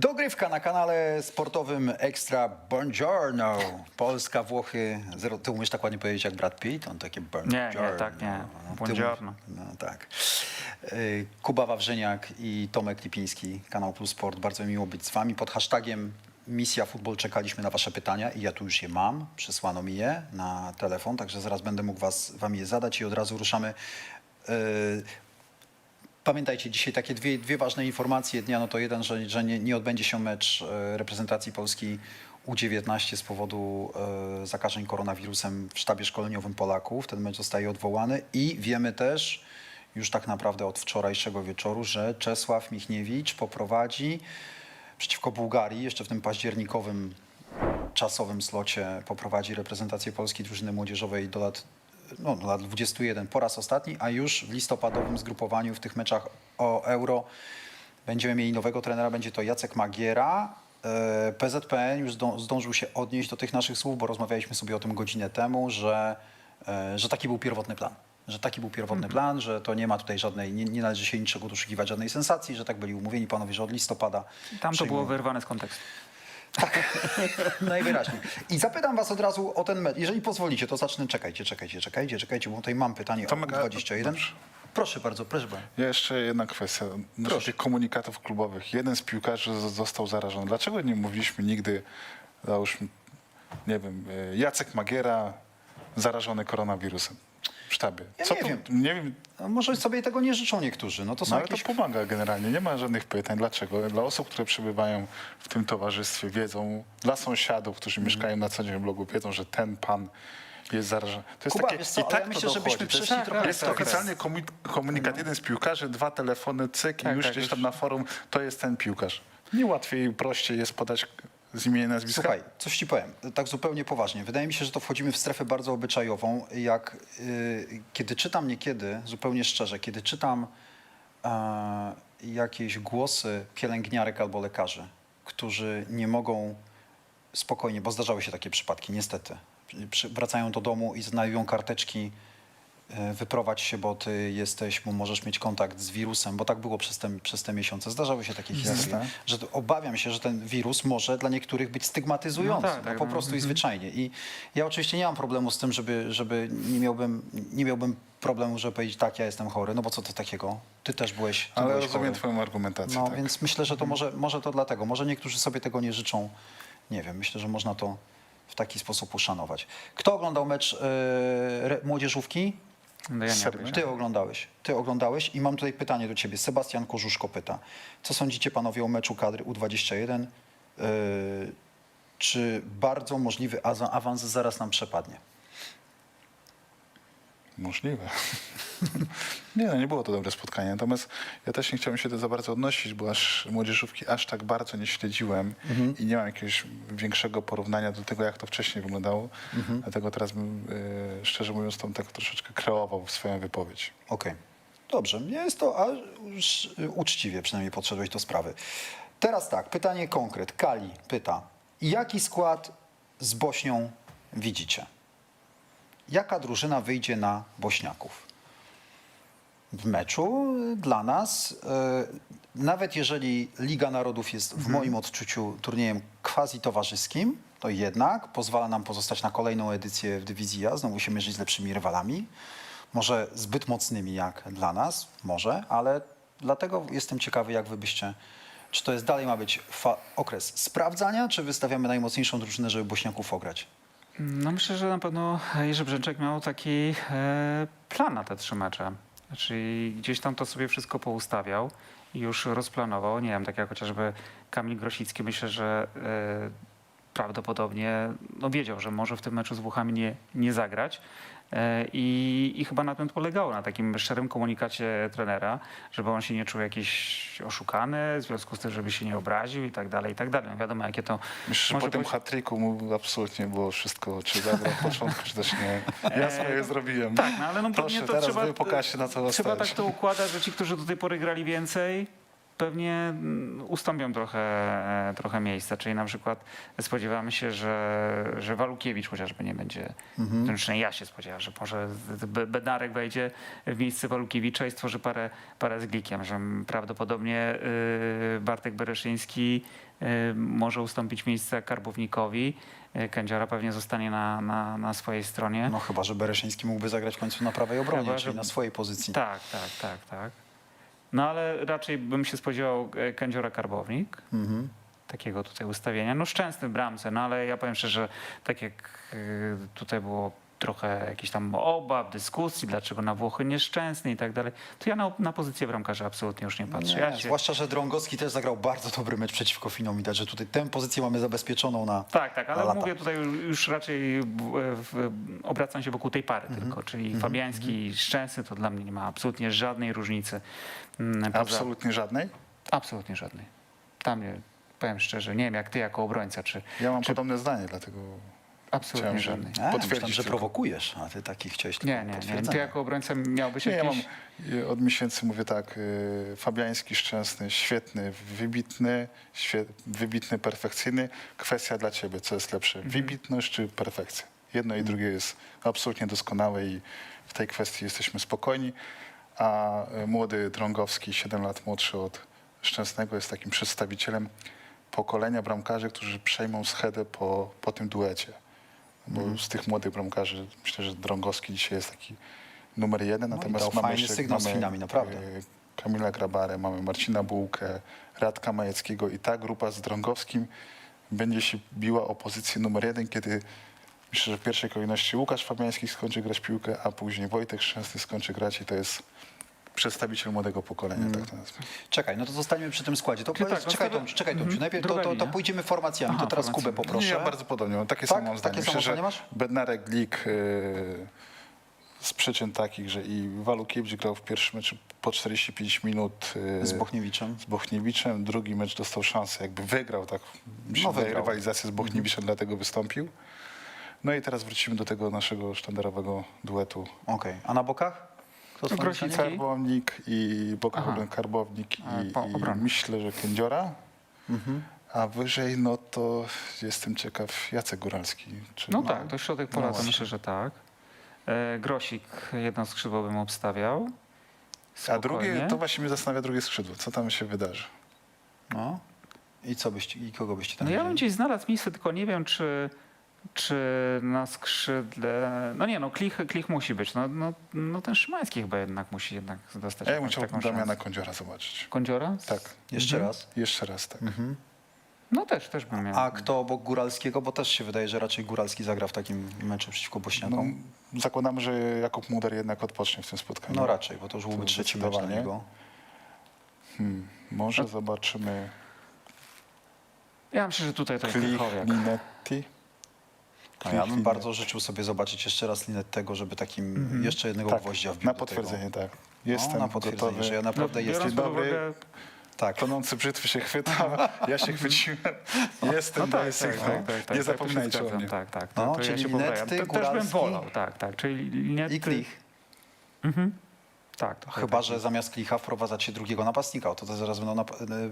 Dogrywka na kanale sportowym Extra Buongiorno. Polska, Włochy. Zero, ty umiesz tak ładnie powiedzieć jak Brad Pitt? On takie Buongiorno. nie, tak nie. ty Buongiorno. umiesz- No tak. Y, Kuba Wawrzyniak i Tomek Lipiński, kanał Plus Sport. Bardzo miło być z wami. Pod hashtagiem Misja Futbol czekaliśmy na wasze pytania i ja tu już je mam. Przesłano mi je na telefon, także zaraz będę mógł was, wam je zadać i od razu ruszamy. Pamiętajcie, dzisiaj takie dwie, dwie ważne informacje dnia, no to jeden, że, że nie, nie odbędzie się mecz e, reprezentacji Polski U19 z powodu e, zakażeń koronawirusem w sztabie szkoleniowym Polaków. Ten mecz zostaje odwołany i wiemy też już tak naprawdę od wczorajszego wieczoru, że Czesław Michniewicz poprowadzi przeciwko Bułgarii jeszcze w tym październikowym czasowym slocie poprowadzi reprezentację Polski drużyny młodzieżowej do lat, no, do lat 21 po raz ostatni, a już w listopadowym zgrupowaniu w tych meczach o Euro będziemy mieli nowego trenera, będzie to Jacek Magiera. E, PZPN już zdą, zdążył się odnieść do tych naszych słów, bo rozmawialiśmy sobie o tym godzinę temu, że, e, że taki był pierwotny plan. Że taki był pierwotny plan, że to nie ma tutaj żadnej, nie, nie należy się niczego doszukiwać, żadnej sensacji, że tak byli umówieni panowie, że od listopada. Tam to przyjmą- było wyrwane z kontekstu. Najwyraźniej. I zapytam was od razu o ten mecz. Jeżeli pozwolicie, to zacznę. Czekajcie, czekajcie, czekajcie, czekajcie, bo tutaj mam pytanie Tomek, o a- 21. dobrze. Proszę bardzo, proszę bardzo. Ja jeszcze jedna kwestia. Tych komunikatów klubowych. Jeden z piłkarzy został zarażony. Dlaczego nie mówiliśmy nigdy, załóżmy, nie wiem, e, Jacek Magiera zarażony koronawirusem sztabie? Ja nie tu- wiem. Nie wiem, No, może sobie tego nie życzą niektórzy. No to są no ale jakieś... to pomaga generalnie. Nie ma żadnych pytań. Dlaczego? Dla osób, które przebywają w tym towarzystwie, wiedzą, dla sąsiadów, którzy Mhm. mieszkają na co dzień w blogu, wiedzą, że ten pan jest zarażony. To jest Kuba, takie, wiesz co, ale tak ja to myślę, żebyśmy dochodzi. To jest- przeszli trochę Jest to okres. oficjalny komu- komunikat. Jeden z piłkarzy, dwa telefony, cyk i Tak, już tak, gdzieś już. tam na forum, to jest ten piłkarz. Nie łatwiej, prościej jest podać z imienia nazwiska. Słuchaj, coś ci powiem, tak zupełnie poważnie. Wydaje mi się, że to wchodzimy w strefę bardzo obyczajową. Jak y, kiedy czytam niekiedy, zupełnie szczerze, kiedy czytam e, jakieś głosy pielęgniarek albo lekarzy, którzy nie mogą spokojnie, bo zdarzały się takie przypadki, niestety. Wracają do domu i znajdują karteczki, wyprowadź się, bo ty jesteś, bo możesz mieć kontakt z wirusem, bo tak było przez te, przez te miesiące. Zdarzały się takie historie, że obawiam się, że ten wirus może dla niektórych być stygmatyzujący, No no tak, tak, po no. prostu i zwyczajnie. I ja oczywiście nie mam problemu z tym, żeby, żeby nie, miałbym, nie miałbym problemu, żeby powiedzieć tak, ja jestem chory, no bo co to takiego? Ty też byłeś, ty Ale byłeś rozumiem chory. twoją argumentację. No tak. więc myślę, że to Mhm. może, może to dlatego. Może niektórzy sobie tego nie życzą. Nie wiem, myślę, że można to w taki sposób uszanować. Kto oglądał mecz e, re- młodzieżówki? No ja nie. Ty oglądałeś. Ty oglądałeś i mam tutaj pytanie do ciebie. Sebastian Korzuszko pyta. Co sądzicie panowie o meczu kadry U21? E, czy bardzo możliwy awans zaraz nam przepadnie? Możliwe. nie, no nie było to dobre spotkanie. Natomiast ja też nie chciałem się do za bardzo odnosić, bo aż młodzieżówki aż tak bardzo nie śledziłem i nie mam jakiegoś większego porównania do tego, jak to wcześniej wyglądało. Dlatego teraz bym, e, szczerze mówiąc, tam tak troszeczkę kreował swoją wypowiedź. Okej. Dobrze, nie jest to a już y, uczciwie przynajmniej podszedłeś do sprawy. Teraz tak, pytanie konkret. Kali pyta, jaki skład z Bośnią widzicie? Jaka drużyna wyjdzie na Bośniaków? W meczu dla nas, y, nawet jeżeli Liga Narodów jest w moim odczuciu turniejem quasi-towarzyskim, to jednak pozwala nam pozostać na kolejną edycję w dywizji A, znowu się mierzyć z lepszymi rywalami. Może zbyt mocnymi jak dla nas, może, ale dlatego jestem ciekawy, jak wy byście, czy to jest dalej ma być okres sprawdzania, czy wystawiamy najmocniejszą drużynę, żeby Bośniaków ograć? No myślę, że na pewno Jerzy Brzęczek miał taki e, plan na te trzy mecze. Czyli gdzieś tam to sobie wszystko poustawiał i już rozplanował. Nie wiem, tak jak chociażby Kamil Grosicki, myślę, że e, prawdopodobnie no wiedział, że może w tym meczu z Włochami nie, nie zagrać. E, I, I chyba na tym polegało, na takim szczerym komunikacie trenera, żeby on się nie czuł jakiś oszukany, w związku z tym, żeby się nie obraził i tak dalej, i tak dalej. No wiadomo, jakie to Myślę, może po tym być- hat-tricku mu absolutnie było wszystko, czy zagrał w początku, czy też nie. Ja swoje zrobiłem. Tak, no ale no Proszę, to teraz trzeba, wy pokażcie, na co trzeba tak to układać, że ci, którzy do tej pory grali więcej, pewnie mm, ustąpią trochę, e, trochę miejsca. Czyli na przykład spodziewamy się, że, że Walukiewicz chociażby nie będzie. Mhm. Zresztą ja się spodziewam, że może Be- Bednarek wejdzie w miejsce Walukiewicza i stworzy parę, parę z Glikiem, że prawdopodobnie y, Bartek Bereszyński y, może ustąpić miejsca Karbownikowi. Y, Kędziora pewnie zostanie na, na, na swojej stronie. No chyba, że Bereszyński mógłby zagrać w końcu na prawej obronie, Chyba, czyli że- na swojej pozycji. Tak, tak, tak, tak. No ale raczej bym się spodziewał e, Kędziora Karbownik, Mhm. takiego tutaj ustawienia. No szczęsny bramce, no ale ja powiem szczerze, tak jak e, tutaj było trochę jakichś tam obaw, dyskusji, dlaczego na Włochy nieszczęsny i tak dalej, to ja na, na pozycję bramkarza absolutnie już nie patrzę. Nie, ja się, Zwłaszcza, że Drągowski też zagrał bardzo dobry mecz przeciwko Finom. Widać, że tutaj tę pozycję mamy zabezpieczoną na... tak, tak, ale lata. mówię tutaj już raczej w, w, obracam się wokół tej pary Mhm. tylko, czyli Fabiański i Szczęsny to dla mnie nie ma absolutnie żadnej różnicy. Mm, poza- Absolutnie żadnej. Absolutnie żadnej. Tam nie, powiem szczerze, nie wiem jak ty jako obrońca, czy Ja mam Czy- podobne zdanie, dlatego absolutnie Chciałem, że- żadnej. A, Potwierdzić myślałem, że tylko. prowokujesz, a ty taki chciałeś tylko Nie, nie, nie. Ty jako obrońca miałbyś Nie, ja jakieś... mam y, od miesięcy mówię tak, y, Fabiański szczęsny, świetny, wybitny, świe, wybitny, perfekcyjny. Kwestia dla ciebie, co jest lepsze, Mhm. wybitność czy perfekcja? Jedno i drugie jest absolutnie doskonałe i w tej kwestii jesteśmy spokojni, a y, młody Drągowski, 7 lat młodszy od Szczęsnego, jest takim przedstawicielem pokolenia bramkarzy, którzy przejmą schedę po, po tym duecie. Bo z tych młodych bramkarzy myślę, że Drągowski dzisiaj jest taki numer jeden, No i natomiast dał mamy fajny jeszcze sygnał z mamy, Finami, naprawdę. e, Kamila Grabarę, mamy Marcina Bułkę, Radka Majeckiego i ta grupa z Drągowskim będzie się biła o pozycję numer jeden, kiedy myślę, że w pierwszej kolejności Łukasz Fabiański skończy grać piłkę, a później Wojtek Szczęsny skończy grać i to jest przedstawiciel młodego pokolenia, Mm. tak to nazwę. Czekaj, no to zostaniemy przy tym składzie. To Czyli powiedz, tak, no czekaj, skoro- Tom, czekaj Tomciu, Mhm, najpierw to, to, to linia. pójdziemy formacjami. Aha, to teraz. Kubę poproszę. Ja bardzo podobnie, mam takie Tak? samo mam zdanie. Takie Myślę, że masz? Bednarek Glik yy, z przyczyn takich, że i Walukiewicz grał w pierwszym meczu po 45 minut yy, Z Bochniewiczem. z Bochniewiczem, drugi mecz dostał szansę, jakby wygrał tak mi się No, wydaje, wygrał. rywalizację z Bochniewiczem, dlatego wystąpił. No i teraz wrócimy do tego naszego sztandarowego duetu. Okej, a na bokach? Zdaniem? Karbownik i. Obron Karbownik i, po- i myślę, że Kędziora. Mhm. A wyżej, no to jestem ciekaw, Jacek Góralski. Czy No ma- tak, to środek pola No to myślę, że tak. E, Grosik jedno skrzydło bym obstawiał. A drugie, Spokojnie. to właśnie mnie zastanawia drugie skrzydło. Co tam się wydarzy? No. I co byście, i kogo byście tam No ja bym gdzieś znalazł miejsce, tylko nie wiem, czy, czy na skrzydle... No nie, no Klich, Klich musi być. No, no, no ten Szymański chyba jednak musi jednak dostać Ja bym chciał taką Damiana szansę. Kądziora zobaczyć. Kądziora? Tak, Jeszcze Mhm. raz. jeszcze raz tak. Mhm. No też, też bym miał. A kto obok Góralskiego? Bo też się wydaje, że raczej Góralski zagra w takim meczu przeciwko No, Bośniakom. zakładamy, że Jakub Muder jednak odpocznie w tym spotkaniu. No, raczej, bo to już byłby To trzeci mecz dla zdecydowanie. niego. Hmm, może zobaczymy Ja myślę, że tutaj to jest Klich, Krychowiak. Linetti. A ja bym bardzo życzył sobie zobaczyć jeszcze raz Linettego, żeby takim jeszcze jednego tak, gwoździa wbił na tego. potwierdzenie, tak. No, Jestem na potwierdzenie, gotowy. że ja naprawdę no, jestem. dobry. uwagę... Tak. Tonący brzytwy się chwyta, ja się chwyciłem. Jestem, No tak, tak, tak, tak, tak, Nie to się zapomnajcie o mnie. Tak, tak. No, to, to czyli ja. Linetty, To, też bym wolał, tak, tak. Czyli Linetty... I Klich. Mhm. Tak. to Chyba, że zamiast Klicha wprowadzacie drugiego napastnika. To, to zaraz będą e,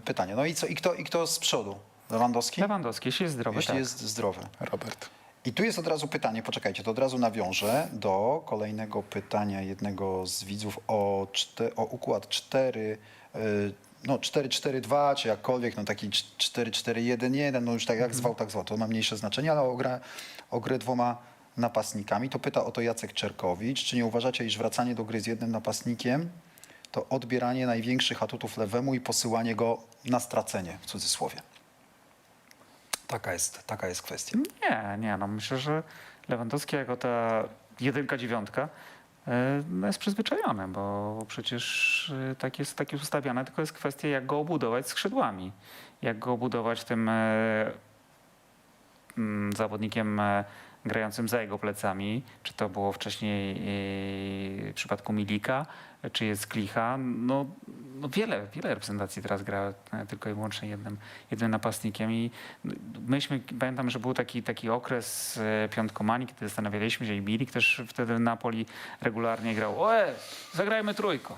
pytania. No i co? I kto, I kto z przodu? Lewandowski? Lewandowski, jeśli jest zdrowy, Jeśli tak. jest zdrowy. Robert. I tu jest od razu pytanie, poczekajcie, to od razu nawiążę do kolejnego pytania jednego z widzów o, czte, o układ 4, y, no 4-4-2, czy jakkolwiek, no taki 4-4-1-1, no już tak jak zwał, tak zwał, to ma mniejsze znaczenie, ale o grę, o grę dwoma napastnikami. To pyta o to Jacek Czerkowicz. Czy nie uważacie, iż wracanie do gry z jednym napastnikiem to odbieranie największych atutów lewemu i posyłanie go na stracenie, w cudzysłowie? Taka jest, taka jest kwestia. Nie, nie, no myślę, że Lewandowski jako ta jedynka, dziewiątka e, no jest przyzwyczajony, bo przecież e, tak jest, tak jest ustawiane, tylko jest kwestia jak go obudować skrzydłami, jak go obudować tym e, mm, zawodnikiem grającym za jego plecami, czy to było wcześniej w przypadku Milika, czy jest Klicha. No, no wiele, wiele reprezentacji teraz gra e, tylko i wyłącznie jednym, jednym napastnikiem i myśmy, pamiętam, że był taki, taki okres e, piątkomanii, kiedy zastanawialiśmy się i Milik też wtedy w Napoli regularnie grał. Oe, zagrajmy trójką.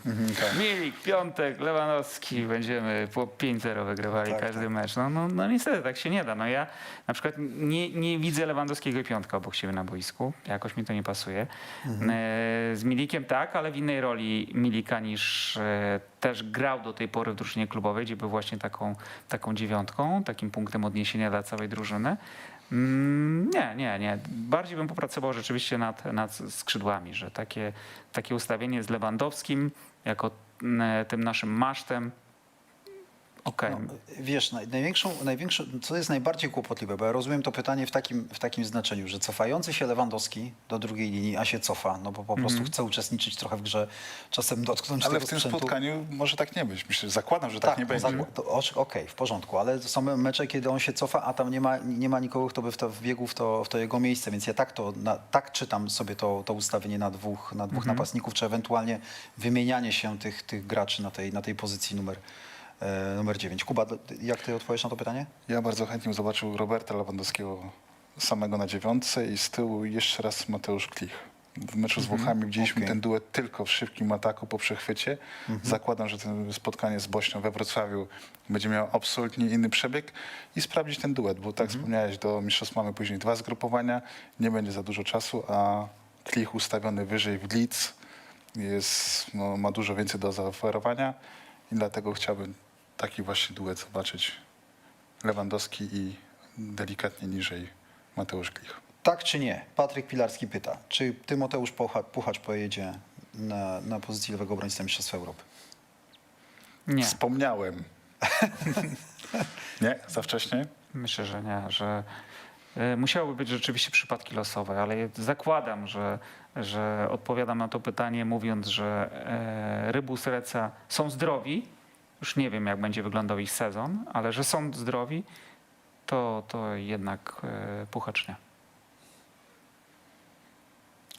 Milik, Piątek, Lewandowski, będziemy po 5-0 wygrywali Tak, każdy tak. mecz. No, no, no niestety tak się nie da. No ja na przykład nie, nie widzę Lewandowskiego i Piątka obok siebie na boisku. Jakoś mi to nie pasuje. Mhm. E, Z Milikiem tak, ale w innej roli Milika niż też grał do tej pory w drużynie klubowej, gdzie był właśnie taką, taką dziewiątką, takim punktem odniesienia dla całej drużyny. Mm, Nie, nie, nie. Bardziej bym popracował rzeczywiście nad, nad skrzydłami, że takie, takie ustawienie z Lewandowskim jako mm, tym naszym masztem. Okej. No, wiesz, naj, największą, największą, co jest najbardziej kłopotliwe, bo ja rozumiem to pytanie w takim, w takim znaczeniu, że cofający się Lewandowski do drugiej linii, a się cofa, no bo po prostu chce uczestniczyć trochę w grze, czasem dotknąć Ale tego w tym sprzętu. spotkaniu może tak nie być. Myślę, zakładam, że tak, nie no, będzie. zakład- to Okej, w porządku, ale to są mecze, kiedy on się cofa, a tam nie ma, nie ma nikogo, kto by w to wbiegł w to, w to jego miejsce, więc ja tak to, na, tak czytam sobie to, to ustawienie na dwóch, na dwóch napastników, czy ewentualnie wymienianie się tych, tych graczy na tej, na tej pozycji numer, numer 9. Kuba, jak ty odpowiesz na to pytanie? Ja bardzo chętnie bym zobaczył Roberta Lewandowskiego samego na dziewiątce i z tyłu jeszcze raz Mateusz Klich. W meczu z Włochami widzieliśmy Okej. ten duet tylko w szybkim ataku po przechwycie. Zakładam, że to spotkanie z Bośnią we Wrocławiu będzie miało absolutnie inny przebieg i sprawdzić ten duet, bo tak wspomniałeś, do mistrzostw mamy później dwa zgrupowania, nie będzie za dużo czasu, a Klich ustawiony wyżej w Leeds jest, no, ma dużo więcej do zaoferowania i dlatego chciałbym taki właśnie duet zobaczyć. Lewandowski i delikatnie niżej Mateusz Klich. Tak czy nie? Patryk Pilarski pyta, czy Tymoteusz Pucha- Puchacz pojedzie na, na pozycji lewego obrońcy Mistrzostwa Europy? Nie. Wspomniałem. nie? Za wcześnie? Myślę, że nie, że e, musiałyby być rzeczywiście przypadki losowe, ale zakładam, że, że odpowiadam na to pytanie mówiąc, że e, Rybus Reca są zdrowi. Już nie wiem, jak będzie wyglądał ich sezon, ale że są zdrowi, to, to jednak e, Puchacz nie.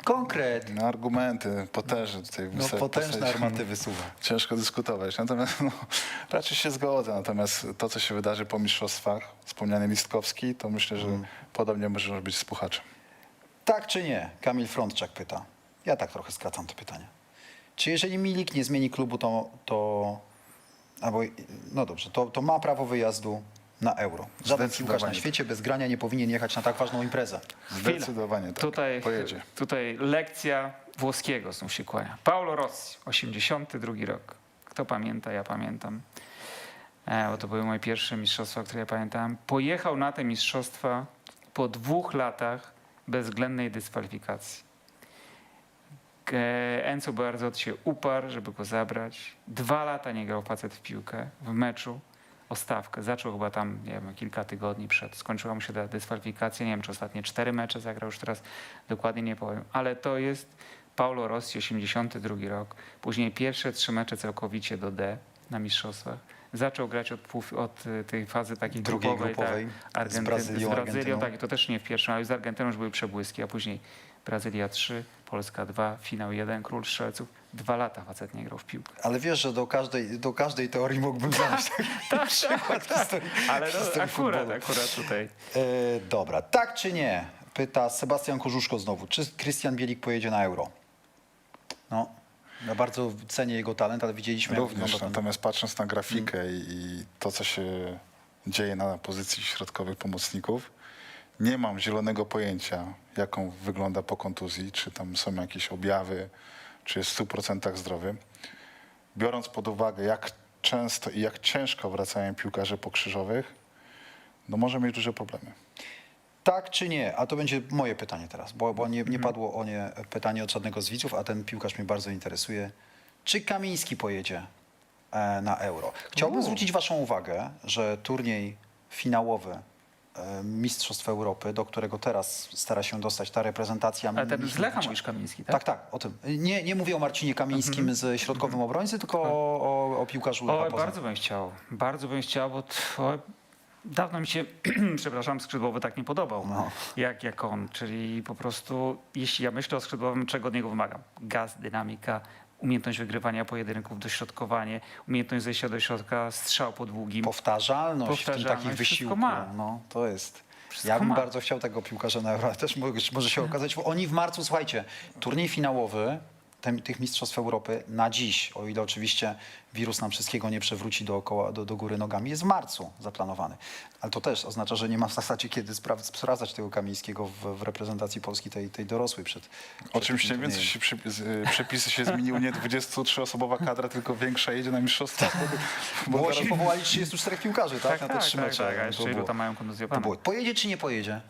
Konkret. No, argumenty potężne tutaj. No, wysa- potężne armaty wysuwa. Ciężko dyskutować. Natomiast no, raczej się zgodzę. Natomiast to, co się wydarzy po mistrzostwach, wspomniany Listkowski, to myślę, że podobnie może być z Puchaczem. Tak czy nie? Kamil Frądczak pyta. Ja tak trochę skracam to pytanie. Czy jeżeli Milik nie zmieni klubu, to, to albo, no dobrze, to, to ma prawo wyjazdu na euro. Żaden piłkarz na Zdecydowanie. świecie bez grania nie powinien jechać na tak ważną imprezę. Zdecydowanie tak. Tutaj, Pojedzie. tutaj lekcja włoskiego znów się kłania. Paulo Rossi, 82 rok. Kto pamięta? Ja pamiętam. E, bo to były moje pierwsze mistrzostwa, które ja pamiętałem. Pojechał na te mistrzostwa po dwóch latach bezwzględnej dyskwalifikacji. E, Enzo Bearzot się uparł, żeby go zabrać. Dwa lata nie grał facet w piłkę w meczu o stawkę. Zaczął chyba tam, nie wiem, kilka tygodni przed. Skończyła mu się ta dyskwalifikacja. Nie wiem, czy ostatnie cztery mecze zagrał, już teraz dokładnie nie powiem. Ale to jest Paulo Rossi, 82 rok. Później pierwsze trzy mecze całkowicie do D na mistrzostwach. Zaczął grać od, pół, od tej fazy takiej Drugiej grupowej, grupowej, tak, z Brazylią, z Brazylią tak, to też nie w pierwszym, ale z Argentyną już były przebłyski, a później Brazylia 3, Polska 2, finał 1, król strzelców. Dwa lata facet nie grał w piłkę. Ale wiesz, że do każdej, do każdej teorii mógłbym znaleźć taki przykład historii. Ale no, historii akurat, futbolu. akurat tutaj. E, dobra, tak czy nie? Pyta Sebastian Korzuszko znowu. Czy Krystian Bielik pojedzie na euro? No, ja bardzo cenię jego talent, ale widzieliśmy, jak Również, wygląda ten... natomiast patrząc na grafikę i, i to, co się dzieje na pozycji środkowych pomocników, nie mam zielonego pojęcia, jaką wygląda po kontuzji, czy tam są jakieś objawy, czy jest w 100% zdrowy. Biorąc pod uwagę, jak często i jak ciężko wracają piłkarze pokrzyżowych, no może mieć duże problemy. Tak czy nie? A to będzie moje pytanie teraz, bo, bo nie, nie padło o nie pytanie od żadnego z widzów, a ten piłkarz mnie bardzo interesuje. Czy Kamiński pojedzie e, na euro? Chciałbym zwrócić waszą uwagę, że turniej finałowy Mistrzostw Europy, do którego teraz stara się dostać ta reprezentacja... Ale ten z Lecha mówisz Kamiński, tak? Tak, tak, o tym. Nie, nie mówię o Marcinie Kamińskim z środkowym obrońcy, tylko o, o, o piłkarzu Lecha Poznań. bardzo bym chciał. Bardzo bym chciał, bo to, dawno mi się, przepraszam, skrzydłowy tak nie podobał, No. jak, jak on. Czyli po prostu, jeśli ja myślę o skrzydłowym, czego od niego wymagam? Gaz, dynamika, umiejętność wygrywania pojedynków, dośrodkowanie, umiejętność zejścia do środka, strzał po długim. Powtarzalność, w tym Powtarzalność, takim wysiłku. ma. No, to jest. Wszystko ja bym ma. bardzo chciał tego piłkarza na Euro, ale też może, może się okazać, bo oni w marcu, słuchajcie, turniej finałowy tem, tych Mistrzostw Europy na dziś, o ile oczywiście wirus nam wszystkiego nie przewróci dookoła, do, do góry nogami, jest w marcu zaplanowany. Ale to też oznacza, że nie ma w zasadzie kiedy spraw, sprawdzać tego Kamińskiego w, w reprezentacji Polski tej, tej dorosłej przed, przed Oczywiście więcej się przypis, y, przepisy się zmieniły, nie 23-osobowa kadra, tylko większa jedzie na mistrzostwa. Bo Bo zaraz- się powołali 34 piłkarzy, tak? na te trzy mecze. tak, a jeszcze ilu tam mają to kontuzjowane? było. Pojedzie czy nie pojedzie?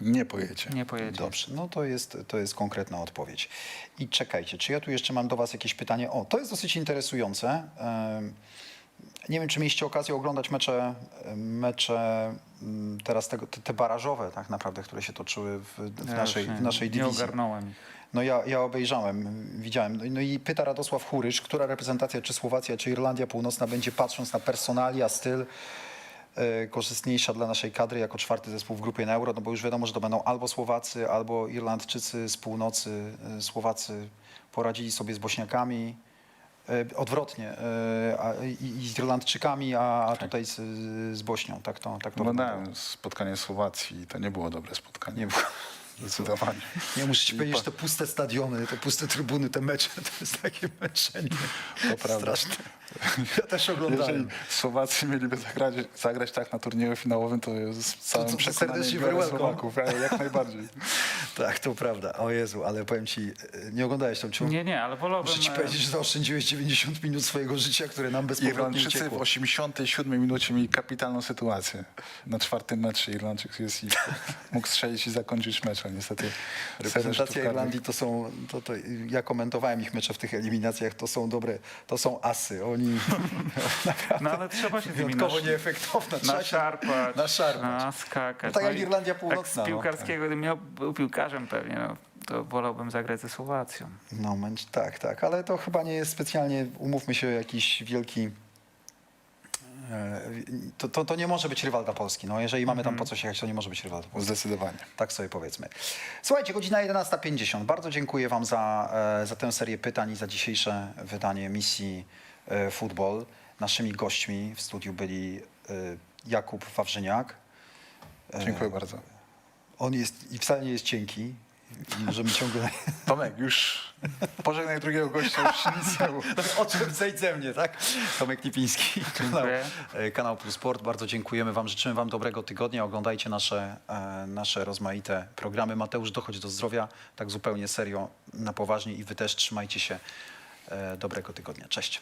Nie pojedzie. Nie pojedzie. Dobrze, no to jest, to jest konkretna odpowiedź. I czekajcie, czy ja tu jeszcze mam do Was jakieś pytanie? O, to jest dosyć interesujące. Nie wiem, czy mieliście okazję oglądać mecze, mecze mm, teraz te, te barażowe tak naprawdę, które się toczyły w, w, Ja naszej, nie- w naszej Nie dywizji. ogarnąłem. ich. No ja, ja obejrzałem, widziałem. No i- No pyta Radosław Hurysz, która reprezentacja, czy Słowacja, czy Irlandia Północna będzie patrząc na personalia, styl korzystniejsza dla naszej kadry jako czwarty zespół w grupie na Euro, no bo już wiadomo, że to będą albo Słowacy, albo Irlandczycy z północy. E, Słowacy poradzili sobie z Bośniakami, e, odwrotnie, e, i, z Irlandczykami, a, a tutaj z, z Bośnią. Tak to, tak to. Oglądałem spotkanie Słowacji i to nie było dobre spotkanie. Nie było. Zdecydowanie. Nie muszę ci powiedzieć, że te puste stadiony, te puste trybuny, te mecze, to jest takie męczenie. To prawda. Straszne. Ja też oglądałem. Jeżeli Słowacy mieliby zagrać, zagrać tak na turnieju finałowym, to z całym to- serdecznie biorę. Słowaków, ale jak najbardziej. Tak, to prawda. O Jezu, ale powiem ci, e, nie oglądałeś tą ciąg? Nie, nie, ale wolałbym... Muszę ci e, powiedzieć, że zaoszczędziłeś 90 minut swojego życia, które nam bezpowrotnie Irlandczycy w uciekło. 87 minucie mieli kapitalną sytuację. Na czwartym meczu Irlandczyk jest i mógł strzelić i zakończyć mecz, ale niestety Reprezentacja Irlandii to są, to, to, ja komentowałem ich mecze w tych eliminacjach, to są dobre, to są asy. Oni No ale trzeba się wyjątkowo. Trzeba się- naszarpać, naszarpać. na skakać. No tak jak i Irlandia Tak Północna, z no. piłkarskiego, gdybym miał, był piłkarzem pewnie, no, to wolałbym zagrać ze Słowacją. No, tak, tak, ale to chyba nie jest specjalnie, umówmy się, jakiś wielki. e, To, to, to nie może być rywal dla Polski. No, jeżeli mamy tam po coś jechać, to nie może być rywal dla Polski. Zdecydowanie. Tak sobie powiedzmy. Słuchajcie, godzina 11.50. Bardzo dziękuję Wam za, e, za tę serię pytań i za dzisiejsze wydanie misji Football. Naszymi gośćmi w studiu byli e, Jakub Wawrzyniak. E, Dziękuję bardzo. On jest i wcale nie jest cienki. I możemy ciągle Tomek, już pożegnaj drugiego gościa, już nic nie mów. O czym zejdź ze mnie, tak? Tomek Lipiński, kanał, e, kanał Plus Sport. Bardzo dziękujemy Wam, życzymy Wam dobrego tygodnia. Oglądajcie nasze, e, nasze rozmaite programy. Mateusz, dochodź do zdrowia, tak zupełnie serio, na poważnie i Wy też trzymajcie się. E, Dobrego tygodnia. Cześć.